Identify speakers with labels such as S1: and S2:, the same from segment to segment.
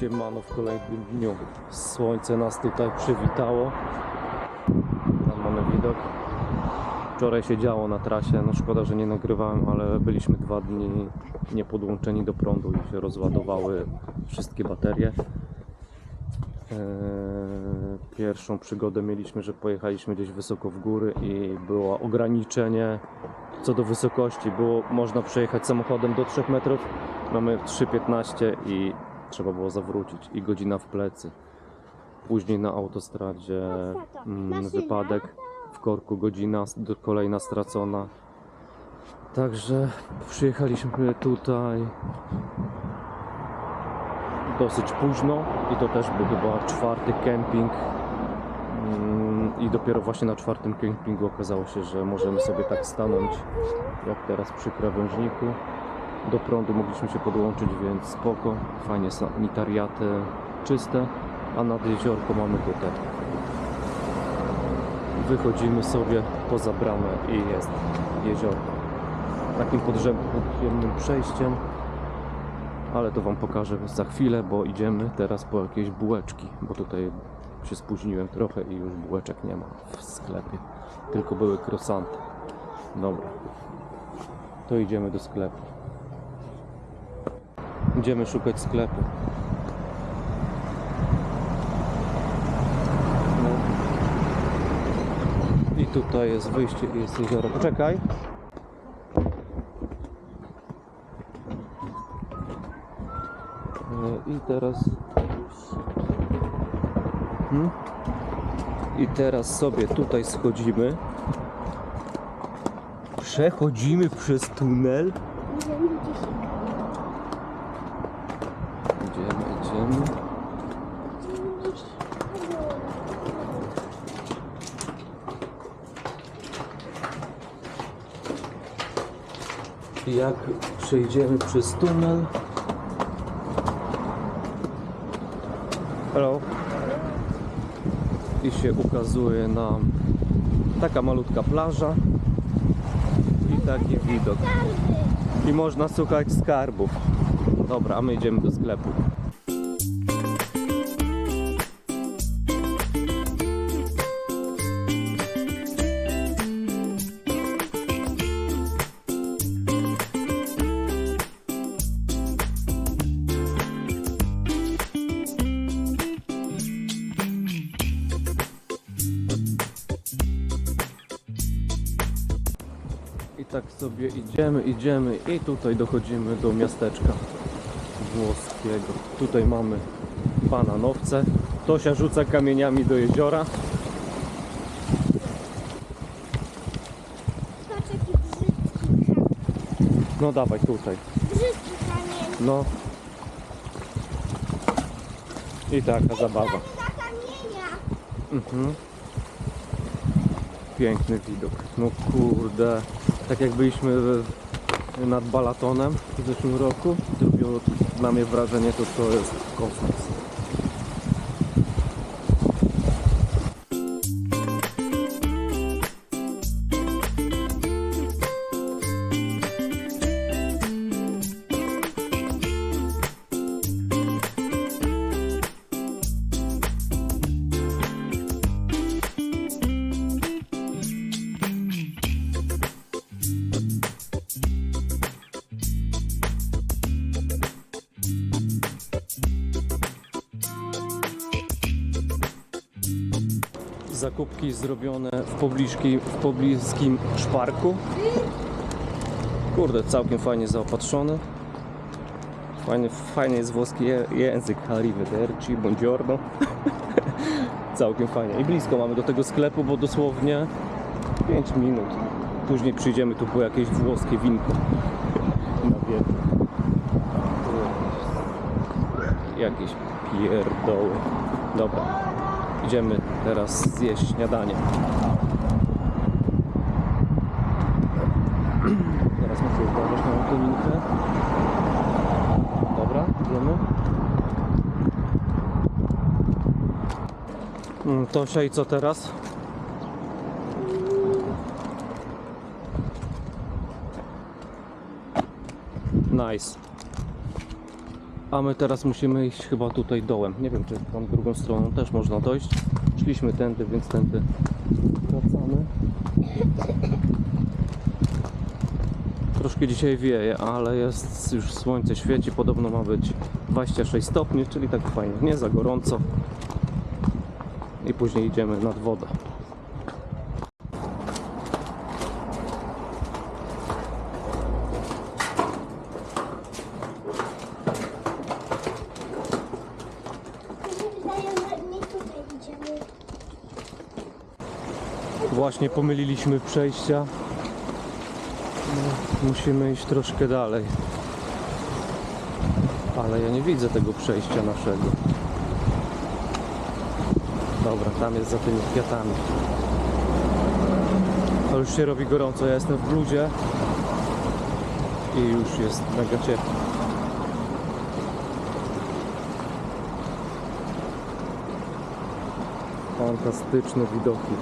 S1: Siemano w kolejnym dniu. Słońce nas tutaj przywitało. Tam mamy widok. Wczoraj się działo na trasie. No szkoda, że nie nagrywałem, ale byliśmy dwa dni niepodłączeni do prądu i się rozładowały wszystkie baterie. Eee, Pierwszą przygodę mieliśmy, że pojechaliśmy gdzieś wysoko w góry i było ograniczenie co do wysokości. Było można przejechać samochodem do 3 metrów. Mamy 3,15 i trzeba było zawrócić i godzina w plecy. Później na autostradzie mm, wypadek w korku godzina, kolejna stracona. Także przyjechaliśmy tutaj dosyć późno i to też był chyba czwarty kemping. Mm, I dopiero właśnie na czwartym kempingu okazało się, że możemy sobie tak stanąć jak teraz przy krawężniku. Do prądu mogliśmy się podłączyć, więc spoko. Fajnie sanitariaty czyste, a nad jeziorko mamy tutaj. Wychodzimy sobie poza bramę i jest jeziorko. Takim podziemnym przejściem, ale to Wam pokażę za chwilę, bo idziemy teraz po jakieś bułeczki, bo tutaj się spóźniłem trochę i już bułeczek nie ma w sklepie, tylko były krosanty. Dobra, to idziemy do sklepu. Idziemy szukać sklepu. No. I tutaj jest wyjście i jest jezioro. Poczekaj. E, I teraz. Hmm? I teraz sobie tutaj schodzimy. Przechodzimy przez tunel. Idziemy, idziemy. I jak przejdziemy przez tunel. Hello. I się ukazuje nam taka malutka plaża i taki widok. I można szukać skarbów. Dobra, a my idziemy do sklepu. Idziemy, idziemy i tutaj dochodzimy do miasteczka włoskiego. Tutaj mamy bananowce. Tosia rzuca kamieniami do jeziora.
S2: Patrz jaki brzydki kamień.
S1: No dawaj tutaj.
S2: Brzydki kamień.
S1: No. I taka zabawa.
S2: Kamienia.
S1: Mhm. Piękny widok. No kurde. Tak jak byliśmy nad Balatonem w zeszłym roku, zrobiło na mnie wrażenie to, to jest kosmos. Zakupki zrobione w, pobliżki, w pobliskim szparku. Kurde, całkiem fajnie zaopatrzony. Fajnie, fajnie jest włoski język. Arrivederci, buongiorno. całkiem fajnie. I blisko mamy do tego sklepu, bo dosłownie 5 minut. Później przyjdziemy tu po jakieś włoskie winko. Na wietr. Jakieś pierdoły. Dobra, Idziemy teraz zjeść śniadanie. Teraz muszę uważać na kominkę. Dobra, idziemy. Mm, Tosia i co teraz? Nice. A my teraz musimy iść chyba tutaj dołem. Nie wiem, czy tam drugą stroną też można dojść. Szliśmy tędy, więc tędy wracamy. Troszkę dzisiaj wieje, ale jest już słońce świeci. Podobno ma być 26 stopni, czyli tak fajnie, nie za gorąco. I później idziemy nad wodę.
S2: Mi się wydaje, że nie tutaj idziemy.
S1: Właśnie pomyliliśmy przejścia. No, Musimy iść troszkę dalej. Ale ja nie widzę tego przejścia naszego. Dobra, tam jest za tymi kwiatami. To już się robi gorąco. Ja jestem w bluzie i już jest mega ciepło. Fantastyczne widoki.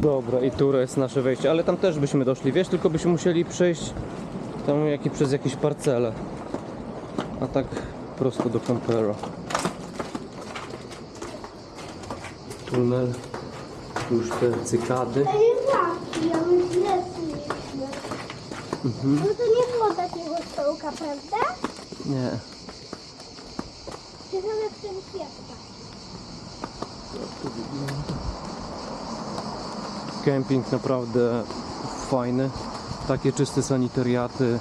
S1: Dobra, i tu jest nasze wejście, ale tam też byśmy doszli, wiesz, tylko byśmy musieli przejść tam jak i przez jakieś parcele. A tak prosto do kampera. Tunel, już te cykady.
S2: To jest łapki, a my źle szliśmy. No to nie było takiego stołka, prawda?
S1: Nie,
S2: Czy jak ten kwiatka?
S1: Kemping naprawdę fajny. Takie czyste sanitariaty,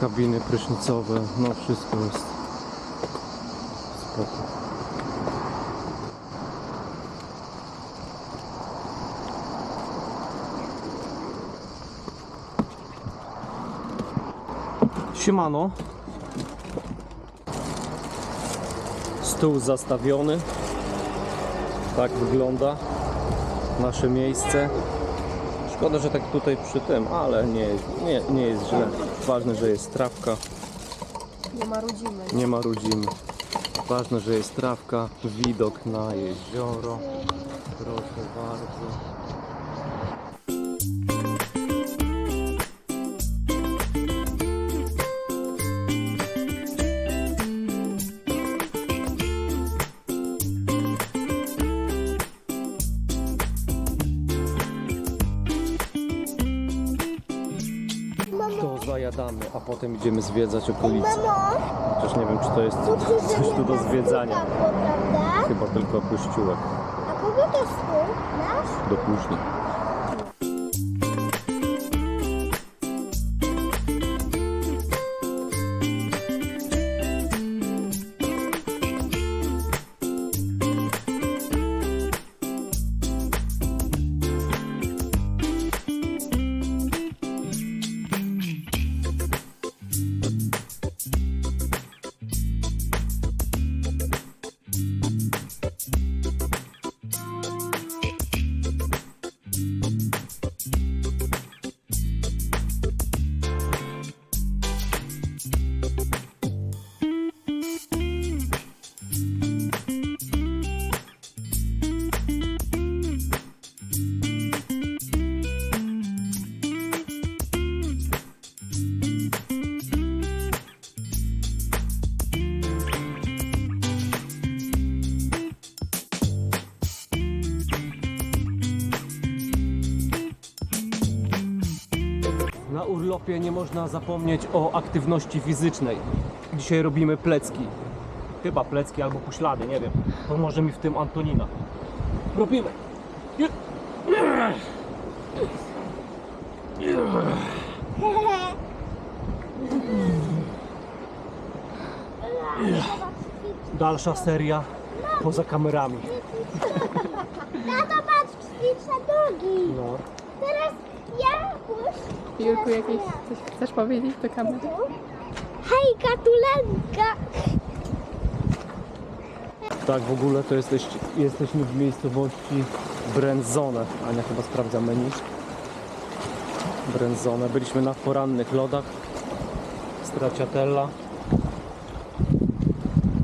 S1: kabiny prysznicowe, no wszystko jest spoko. Siemano. Stół zastawiony. Tak wygląda nasze miejsce. Szkoda, że tak tutaj przy tym, ale nie, jest- nie, nie jest źle. Ważne, że jest trawka,
S3: Nie marudzimy.
S1: nie marudzimy. Ważne, że jest trawka, widok na jezioro. Proszę bardzo. Potem idziemy zwiedzać okolice. Chociaż nie wiem, czy to jest coś tu do zwiedzania. Chyba tylko kościółek
S2: A kogo to stół? Nasz?
S1: do później. Na urlopie nie można zapomnieć o aktywności fizycznej. Dzisiaj robimy plecki. Chyba plecki albo poślady, nie wiem. Pomoże mi w tym Antonina. Robimy. Dalsza seria poza kamerami.
S2: Tato, patrz, ćwicza nogi.
S1: No.
S3: Jurku, jakieś coś chcesz powiedzieć do kamery?
S2: Hejka, tulenka.
S1: Tak, w ogóle to jesteś, jesteśmy w miejscowości Brenzone. Ania chyba sprawdza menu. Brenzone. Byliśmy na porannych lodach. Stracciatella.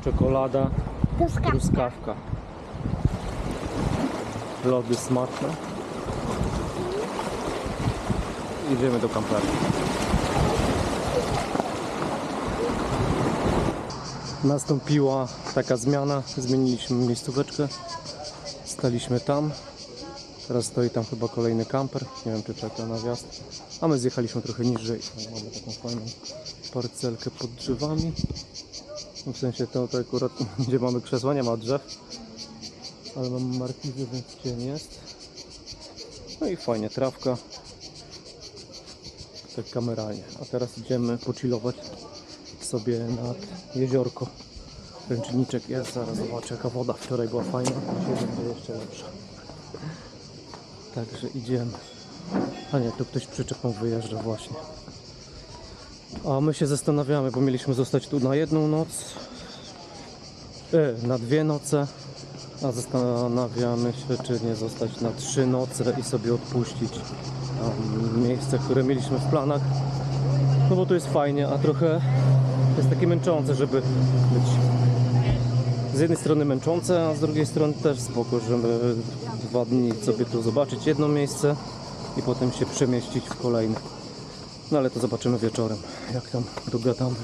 S1: Czekolada.
S2: Truskawka.
S1: Truskawka. Lody smaczne idziemy do kampera. Nastąpiła taka zmiana, zmieniliśmy miejscóweczkę, staliśmy tam, teraz stoi tam chyba kolejny kamper, nie wiem czy czeka na wjazd, a my zjechaliśmy trochę niżej, mamy taką fajną parcelkę pod drzewami, no, w sensie to, to akurat gdzie mamy krzesła, nie ma drzew, ale mamy markizy, więc cień jest. No i fajnie, trawka, tak kameralnie. A teraz idziemy pochillować sobie nad jeziorko. Ręczniczek jest, zaraz zobaczę jaka woda wczoraj była fajna, dzisiaj będzie jeszcze lepsza. Także idziemy. A nie, tu ktoś przyczepą wyjeżdża właśnie. A my się zastanawiamy, bo mieliśmy zostać tu na jedną noc, e, na dwie noce, a zastanawiamy się, czy nie zostać na trzy noce i sobie odpuścić miejsce, które mieliśmy w planach. No bo tu jest fajnie, a trochę jest takie męczące, żeby być z jednej strony męczące, a z drugiej strony też spoko, żeby dwa dni sobie tu zobaczyć jedno miejsce i potem się przemieścić w kolejne. No ale to zobaczymy wieczorem, jak tam dogadamy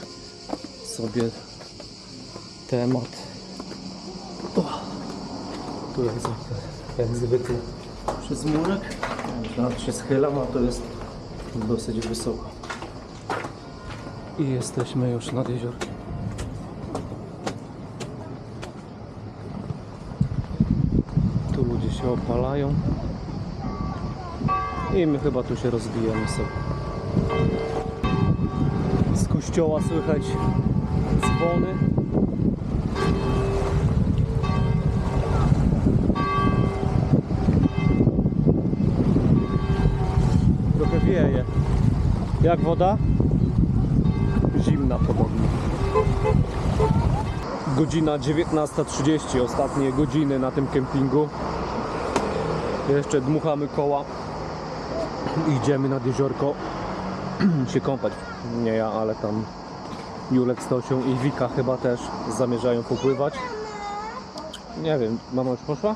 S1: sobie temat. O, jest jak zwykle przez murek. Nawet się schylam, a to jest dosyć wysoko. I jesteśmy już nad jeziorkiem. Tu ludzie się opalają. I my chyba tu się rozbijemy sobie. Z kościoła słychać dzwony. Wieje. Jak woda? Zimna podobnie. Godzina 19.30, ostatnie godziny na tym kempingu. Jeszcze dmuchamy koła. Idziemy nad jeziorko się kąpać. Nie ja, ale tam Julek z Tosią i Wika chyba też zamierzają popływać. Nie wiem, mama już poszła?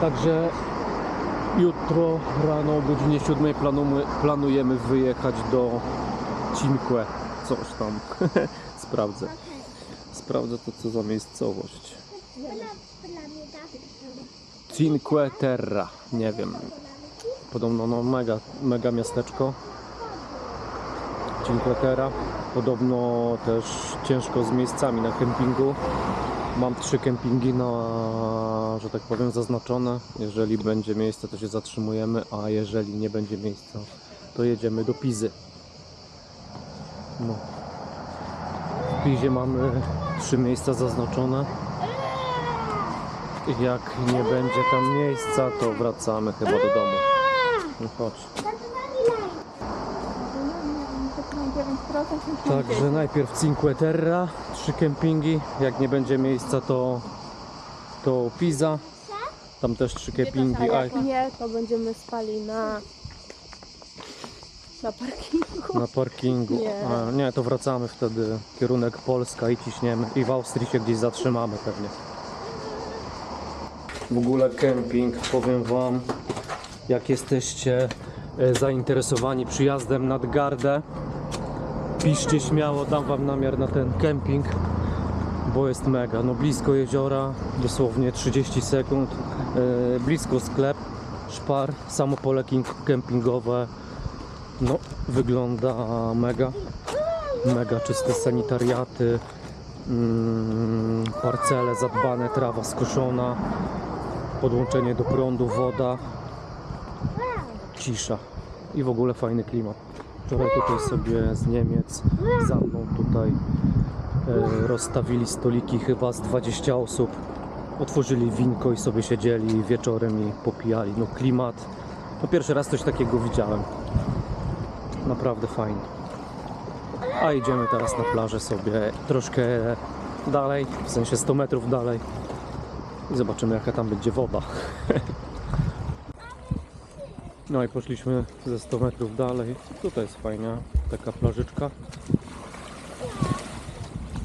S1: Także jutro rano o godzinie 7 planujemy, planujemy wyjechać do Cinque. Coś tam. Sprawdzę. Sprawdzę to co za miejscowość. Cinque Terra. Nie wiem. Podobno no mega, mega miasteczko. Cinque Terra. Podobno też ciężko z miejscami na kempingu. Mam trzy kempingi na, że tak powiem, zaznaczone. Jeżeli będzie miejsce, to się zatrzymujemy, a jeżeli nie będzie miejsca, to jedziemy do Pizy. No. W Pizie mamy trzy miejsca zaznaczone. Jak nie będzie tam miejsca, to wracamy chyba do domu. No chodź. Także najpierw Cinque Terra, trzy kempingi. Jak nie będzie miejsca, to, to Pisa. Tam też trzy kempingi.
S3: A jak nie, to będziemy spali na... na parkingu.
S1: na parkingu.
S3: Nie.
S1: A, nie, to wracamy wtedy. Kierunek Polska i ciśniemy. I w Austrii się gdzieś zatrzymamy pewnie. W ogóle kemping, powiem Wam, jak jesteście e, zainteresowani przyjazdem nad Gardę, piszcie śmiało, dam Wam namiar na ten kemping, bo jest mega. No blisko jeziora, dosłownie 30 sekund, e, blisko sklep, szpar, samo pole kempingowe. No, wygląda mega. Mega czyste sanitariaty, mm, parcele zadbane, trawa skoszona, podłączenie do prądu, woda, cisza i w ogóle fajny klimat. Wczoraj tutaj sobie z Niemiec za mną tutaj rozstawili stoliki chyba z 20 osób. Otworzyli winko i sobie siedzieli wieczorem i popijali. No klimat. No pierwszy raz coś takiego widziałem. Naprawdę fajnie. A idziemy teraz na plażę sobie troszkę dalej, w sensie 100 metrów dalej. I zobaczymy jaka tam będzie woda. No i poszliśmy ze 100 metrów dalej. Tutaj jest fajna taka plażyczka.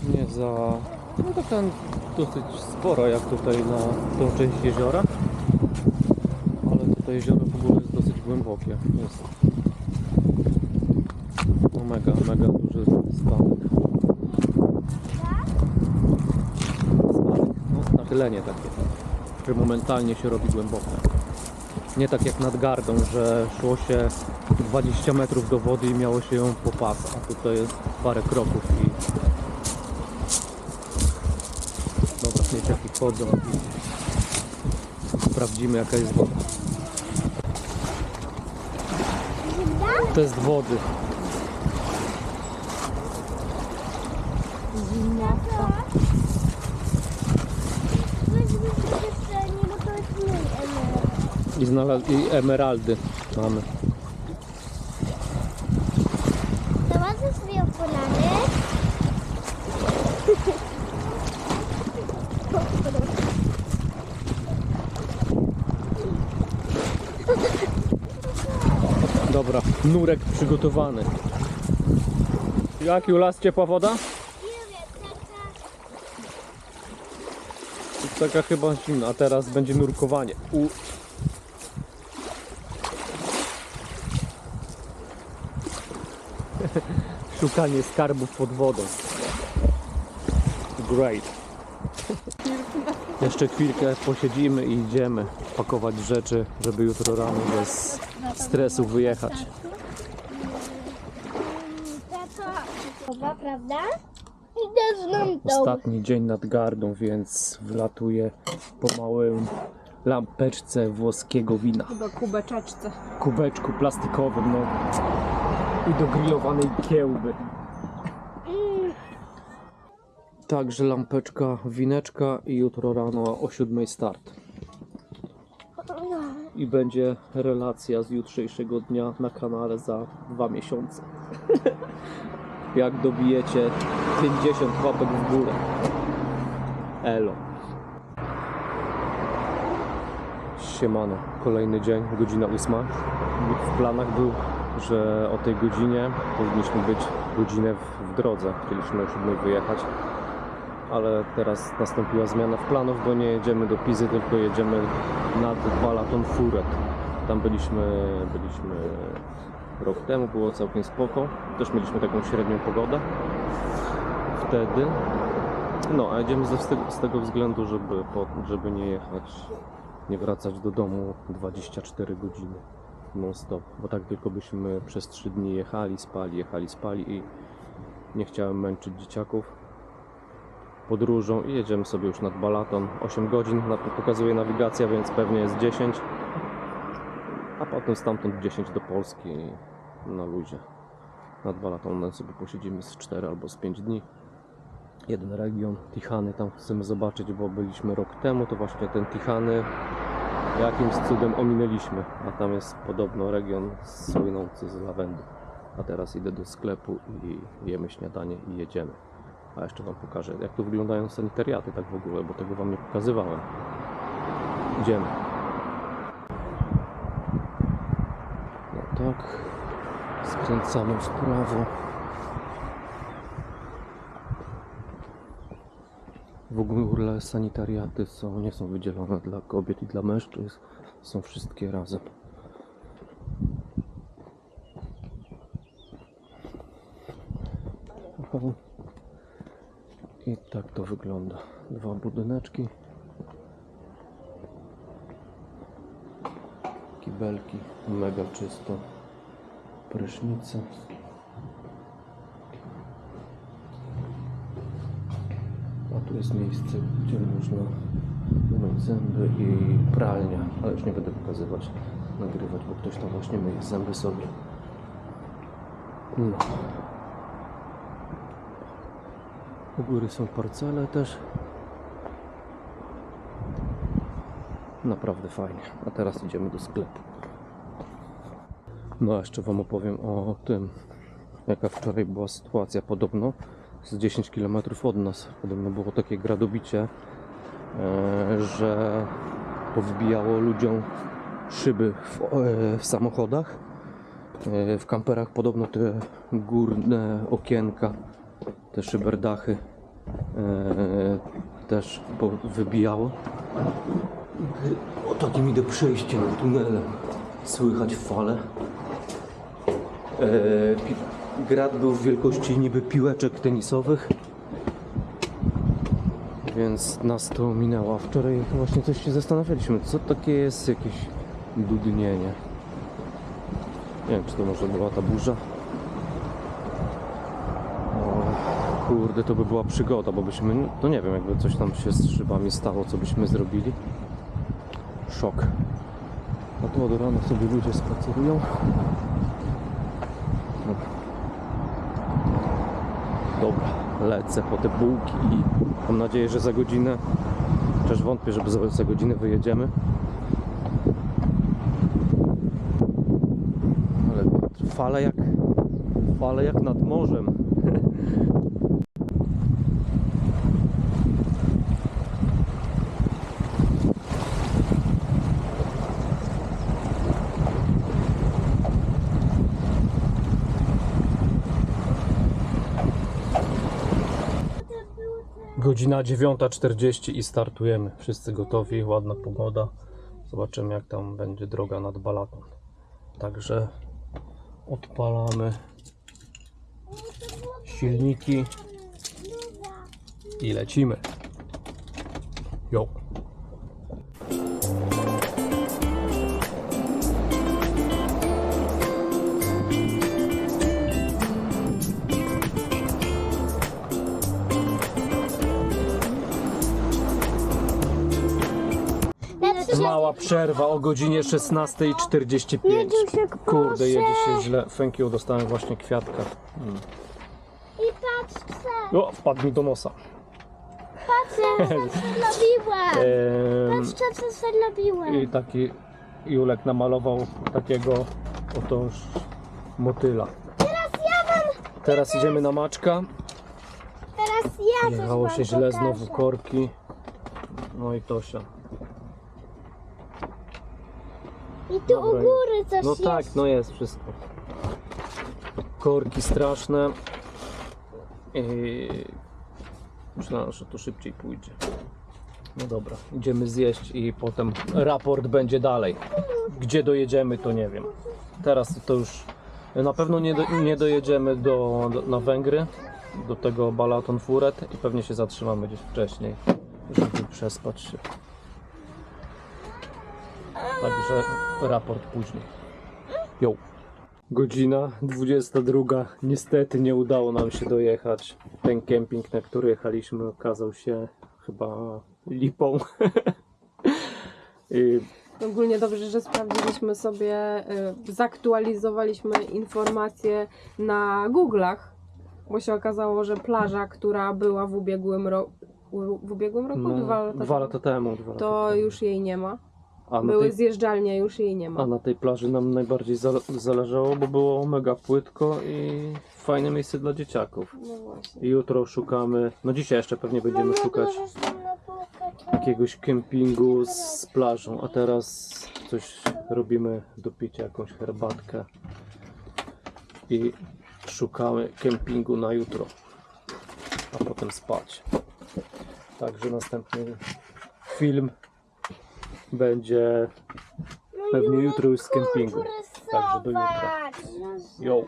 S1: Nie za... No taka dosyć spora jak tutaj na tą część jeziora. Ale tutaj jezioro w ogóle jest dosyć głębokie. Jest No mega, mega duży spadek. Spadek, no nachylenie takie, że momentalnie się robi głębokie. Nie tak jak nad gardą, że szło się 20 metrów do wody i miało się ją po a tutaj jest parę kroków i dobra, i sprawdzimy jaka jest woda. Test wody. I, znalaz- i emeraldy mamy.
S2: Założę sobie okulary.
S1: Dobra, nurek przygotowany. Jaki u las ciepła woda?
S2: Taka
S1: chyba zimna, a teraz będzie nurkowanie. U... Szukanie skarbów pod wodą. Great. Jeszcze chwilkę posiedzimy i idziemy pakować rzeczy, żeby jutro rano bez stresu wyjechać.
S2: Prawda? Idę z mamą.
S1: Ostatni dzień nad gardą, więc wlatuję po małym lampeczce włoskiego wina.
S3: Chyba kubeczeczce.
S1: kubeczku plastikowym, no i do grillowanej kiełby. Także lampeczka, wineczka i jutro rano o 7 start. I będzie relacja z jutrzejszego dnia na kanale za dwa miesiące. Jak dobijecie 50 łapek w górę. Elo. Siemano, kolejny dzień, godzina ósma. W planach był, że o tej godzinie powinniśmy być godzinę w, w drodze. Chcieliśmy o 7 wyjechać, ale teraz nastąpiła zmiana w planów, bo nie jedziemy do Pizy, tylko jedziemy nad Balaton Furet. Tam byliśmy, byliśmy rok temu, było całkiem spoko. Też mieliśmy taką średnią pogodę wtedy. No, a jedziemy ze, z, tego, względu, żeby, po, żeby nie jechać nie wracać do domu 24 godziny non stop, bo tak tylko byśmy przez 3 dni jechali, spali, jechali, spali i nie chciałem męczyć dzieciaków podróżą i jedziemy sobie już nad Balaton 8 godzin, na pokazuje nawigacja, więc pewnie jest 10 a potem stamtąd 10 do Polski na luzie nad Balatonem sobie posiedzimy z 4 albo z 5 dni jeden region, Tichany, tam chcemy zobaczyć, bo byliśmy rok temu, to właśnie ten Tichany jakimś cudem ominęliśmy, a tam jest podobno region słynący z lawendy. A teraz idę do sklepu i jemy śniadanie i jedziemy. A jeszcze Wam pokażę, jak tu wyglądają sanitariaty tak w ogóle, bo tego Wam nie pokazywałem. Idziemy. No tak, skręcamy w prawo. W ogóle sanitariaty są, nie są wydzielone dla kobiet i dla mężczyzn, są wszystkie razem. I tak to wygląda. Dwa budyneczki. Kibelki, mega czysto. Prysznice. A tu jest miejsce, gdzie można umyć zęby i pralnia, ale już nie będę pokazywać, nagrywać, bo ktoś tam właśnie myje zęby sobie. No. U góry są parcele też. Naprawdę fajnie. A teraz idziemy do sklepu. No jeszcze Wam opowiem o tym, jaka wczoraj była sytuacja. Podobno z 10 km od nas. Podobno było takie gradobicie, e, że powbijało ludziom szyby w, e, w samochodach. E, w kamperach podobno te górne okienka, te szyberdachy też po- O takim idę przejściem, tunelem. Słychać fale. E, pi- Grat był w wielkości niby piłeczek tenisowych. Więc nas to minęło. Wczoraj właśnie coś się zastanawialiśmy, co takie jest jakieś dudnienie. Nie wiem, czy to może była ta burza. O, kurde, to by była przygoda, bo byśmy, no nie wiem, jakby coś tam się z szybami stało, co byśmy zrobili. Szok. A tu od rana sobie ludzie spacerują. No. Dobra, lecę po te bułki i mam nadzieję, że za godzinę, chociaż wątpię, żeby za godzinę wyjedziemy. Ale fale jak, fale jak nad morzem. Godzina 9.40 i startujemy. Wszyscy gotowi, ładna pogoda. Zobaczymy jak tam będzie droga nad Balaton. Także odpalamy silniki i lecimy. Jo. Mała przerwa o godzinie 16.45.
S2: Jedziusiek,
S1: Kurde, jedzie się źle. Thank you, dostałem właśnie kwiatka. Mm.
S2: I patrz, chcę.
S1: O, wpadł mi do nosa.
S2: Patrz, co zrobiłem.
S1: Ehm,
S2: co zrobiłem.
S1: I taki Julek namalował takiego otoż motyla.
S2: Teraz ja wam,
S1: Teraz idziemy na maczka.
S2: teraz ja coś
S1: Jechało
S2: wam
S1: się źle,
S2: pokażę.
S1: znowu korki. No i Tosia.
S2: I tu
S1: Dobra,
S2: u góry coś
S1: No
S2: jest.
S1: tak, no jest wszystko. Korki straszne. I myślałem, że to szybciej pójdzie. No dobra, idziemy zjeść i potem raport będzie dalej. Gdzie dojedziemy, to nie wiem. Teraz to już na pewno nie, do, nie dojedziemy do, do, na Węgry, do tego Balaton Furet i pewnie się zatrzymamy gdzieś wcześniej, żeby przespać się. Także raport później. Jo. Godzina 22. Niestety nie udało nam się dojechać. Ten kemping, na który jechaliśmy, okazał się chyba lipą. I
S3: Ogólnie dobrze, że sprawdziliśmy sobie, y, zaktualizowaliśmy informacje na Google'ach, bo się okazało, że plaża, która była w ubiegłym roku, w ubiegłym roku,
S1: no,
S3: dwa lata
S1: dwa
S3: temu,
S1: lata temu. Dwa lata
S3: to
S1: temu.
S3: już jej nie ma.
S1: A na,
S3: Były
S1: tej,
S3: zjeżdżalnie, już jej nie
S1: a
S3: ma.
S1: na tej plaży nam najbardziej zale- zależało, bo było mega płytko i fajne miejsce dla dzieciaków.
S3: No właśnie.
S1: I jutro szukamy, no dzisiaj jeszcze pewnie będziemy szukać
S2: możesz tam na półkę
S1: jakiegoś kempingu z plażą, a teraz coś robimy do picia, jakąś herbatkę i szukamy kempingu na jutro, a potem spać. Także następny film będzie pewnie jutro już z kempingu. Także do jutra. Jo.